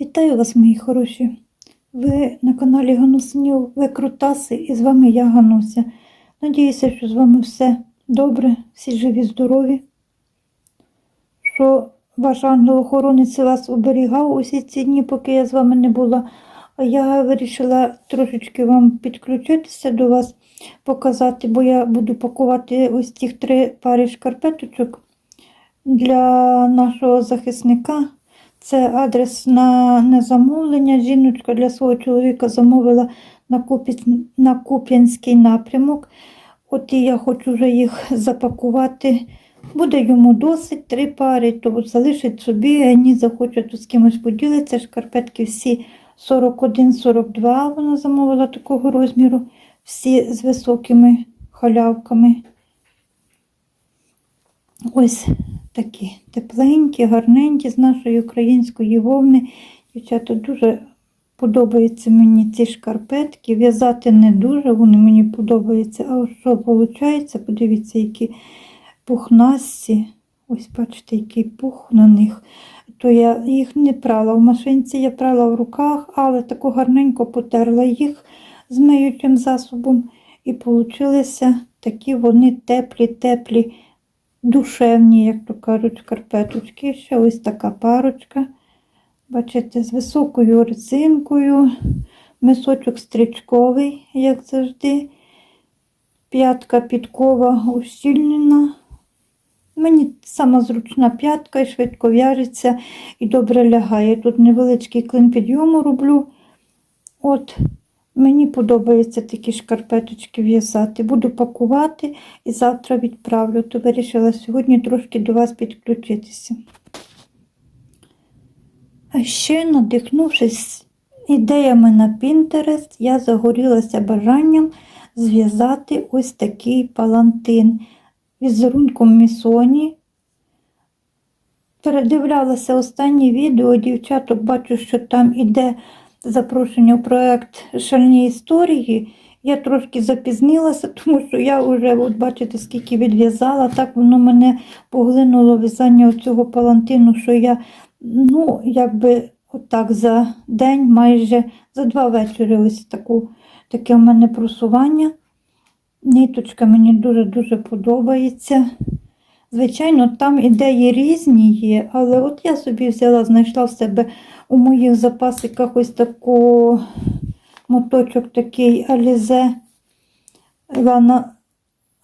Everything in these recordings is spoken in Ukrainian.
Вітаю вас, мої хороші. Ви на каналі Ганусинів, ви Крутаси, і з вами я Гануся. Надіюся, що з вами все добре, всі живі, здорові. Що ваш ангел-охоронець вас оберігав усі ці дні, поки я з вами не була. А я вирішила трошечки вам підключитися до вас, показати, бо я буду пакувати ось тих три пари шкарпеточок для нашого захисника. Це адрес на, на замовлення. Жіночка для свого чоловіка замовила на, на Куп'янський напрямок. От і я хочу вже їх запакувати. Буде йому досить три пари, то залишить собі, а ні захоче, то з кимось поділиться. Шкарпетки всі 41-42 вона замовила такого розміру, всі з високими халявками. Ось такі тепленькі, гарненькі з нашої української вовни. Дівчата, дуже подобаються мені ці шкарпетки. В'язати не дуже, вони мені подобаються. А що виходить, подивіться, які пухнасті. Ось бачите, який пух на них. То я їх не прала в машинці, я прала в руках, але таку гарненько потерла їх з миючим засобом. І получилися такі вони теплі-теплі душевні, як то кажуть, шкарпеточки. Ще ось така парочка. Бачите, з високою резинкою, мисочок стрічковий, як завжди. П'ятка підкова ущільнена. Мені сама зручна п'ятка і швидко в'яжеться і добре лягає. Тут невеличкий клин підйому роблю. От Мені подобається такі шкарпеточки в'язати. Буду пакувати і завтра відправлю. То вирішила сьогодні трошки до вас підключитися. А ще, надихнувшись ідеями на Pinterest, я загорілася бажанням зв'язати ось такий палантин візерунком місоні. Передивлялася останнє відео, дівчаток, бачу, що там іде запрошення у проєкт Шальні історії. Я трошки запізнилася, тому що я вже, от бачите, скільки відв'язала, так воно мене поглинуло в'язання цього палантину, що я, ну, якби отак за день, майже за два вечори ось таку, таке в мене просування. Ниточка мені дуже-дуже подобається. Звичайно, там ідеї різні є, але от я собі взяла, знайшла в себе у моїх запасиках ось таку моточок такий Alize Івана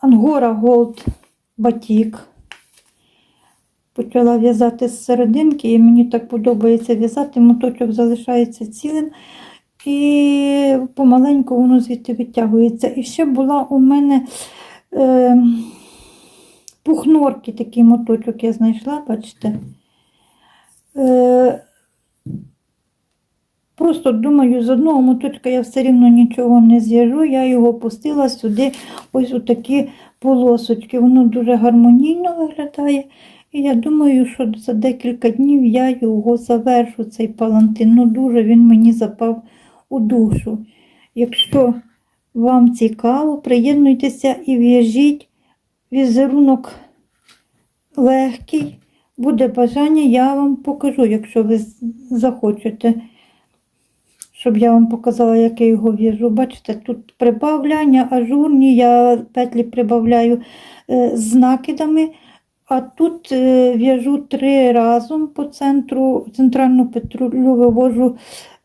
Ангора Голд Батік. Почала в'язати з серединки, і мені так подобається в'язати. Моточок залишається цілим. І помаленьку воно звідти витягується. І ще була у мене е, пухнорки, такий моточок я знайшла, бачите. Е, Просто думаю, з одного моточка я все рівно нічого не зв'яжу, я його пустила сюди, ось у такі полосочки. Воно дуже гармонійно виглядає. І я думаю, що за декілька днів я його завершу, цей палантин. Ну, дуже він мені запав у душу. Якщо вам цікаво, приєднуйтеся і в'яжіть візерунок легкий. Буде бажання, я вам покажу, якщо ви захочете, щоб я вам показала, як я його в'яжу. Бачите, тут прибавляння, ажурні, я петлі прибавляю е, з накидами, а тут е, в'яжу три разом по центру, центральну петлю вивожу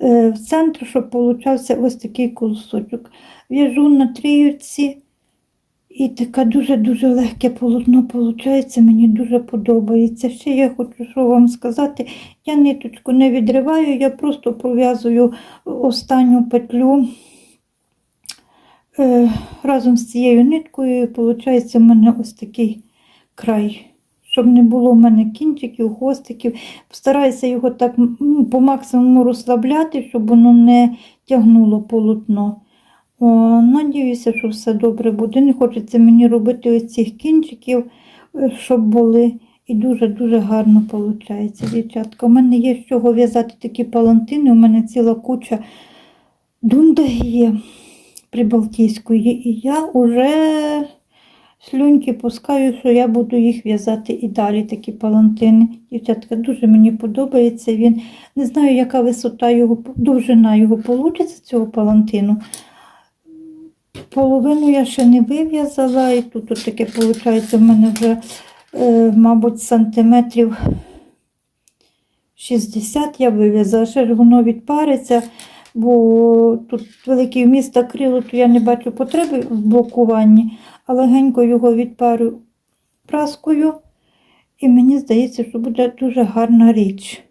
е, в центр, щоб получався ось такий колосочок. В'яжу на трійці. І таке дуже-дуже легке полотно виходить, мені дуже подобається. Ще я хочу що вам сказати, я ниточку не відриваю, я просто пров'язую останню петлю е, разом з цією ниткою, і виходить у мене ось такий край. Щоб не було в мене кінчиків, хвостиків. Стараюся його так по максимуму розслабляти, щоб воно не тягнуло полотно. Надіюся, що все добре буде. Не хочеться мені робити ось цих кінчиків, е, щоб були. І дуже-дуже гарно виходить, дівчатка. У мене є з чого в'язати такі палантини, у мене ціла куча дунда є прибалтійської. І я вже слюньки пускаю, що я буду їх в'язати і далі, такі палантини. Дівчатка, дуже мені подобається він. Не знаю, яка висота його, довжина його получиться, цього палантину. Половину я ще не вив'язала, і тут от таке виходить, в мене вже, е, мабуть, сантиметрів 60 я вив'язала, ще ж воно відпариться, бо тут великий вміст акрилу, то я не бачу потреби в блокуванні, а легенько його відпарю праскою, і мені здається, що буде дуже гарна річ.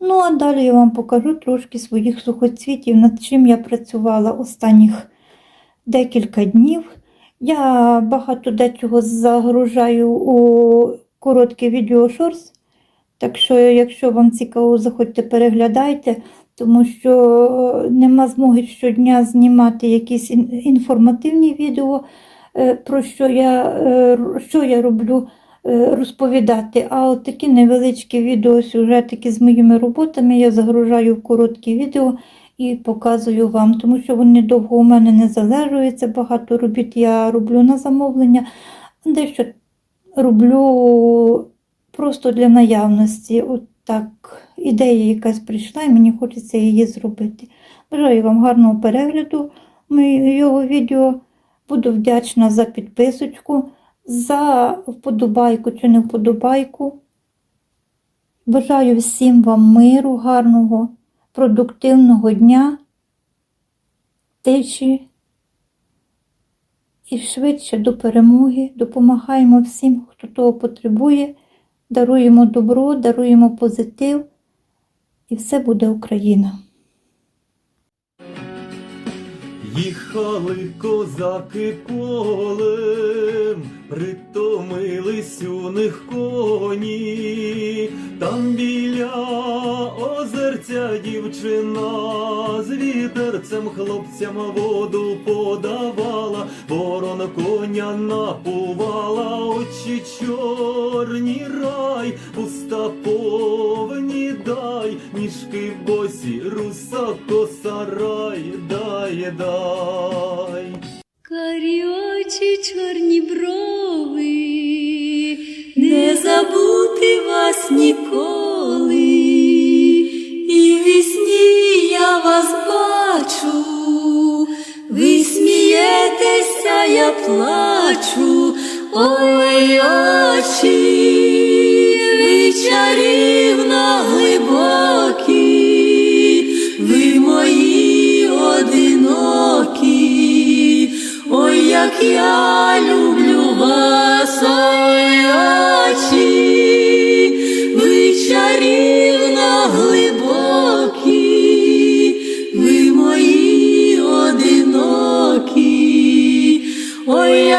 Ну, а далі я вам покажу трошки своїх сухоцвітів, над чим я працювала останніх декілька днів. Я багато дечого загружаю у короткі відео шорс. Так що, якщо вам цікаво, заходьте, переглядайте, тому що е, нема змоги щодня знімати якісь інформативні відео, е, про що я, е, що я роблю, розповідати. А от такі невеличкі відеосюжетики з моїми роботами я загружаю в короткі відео і показую вам, тому що вони довго у мене не залежуються. Багато робіт я роблю на замовлення, дещо роблю просто для наявності. От так, ідея якась прийшла, і мені хочеться її зробити. Бажаю вам гарного перегляду моєго відео. Буду вдячна за підписочку, за вподобайку чи не вподобайку. Бажаю всім вам миру, гарного, продуктивного дня, тиші і швидше до перемоги. Допомагаємо всім, хто того потребує. Даруємо добро, даруємо позитив, і все буде Україна. Їхали козаки полем, притомились у них коні, там біля озерця дівчина з вітерцем хлопцям воду подавала, ворон коня напувала, очі чорні рай, уста повні дай, ніжки босі, руса косарай, дай, дай. Ніколи, і в вісні я вас бачу, ви смієтеся, я плачу, ой очі, ви чарівно глибокі, ви мої одинокі, ой, як я люблю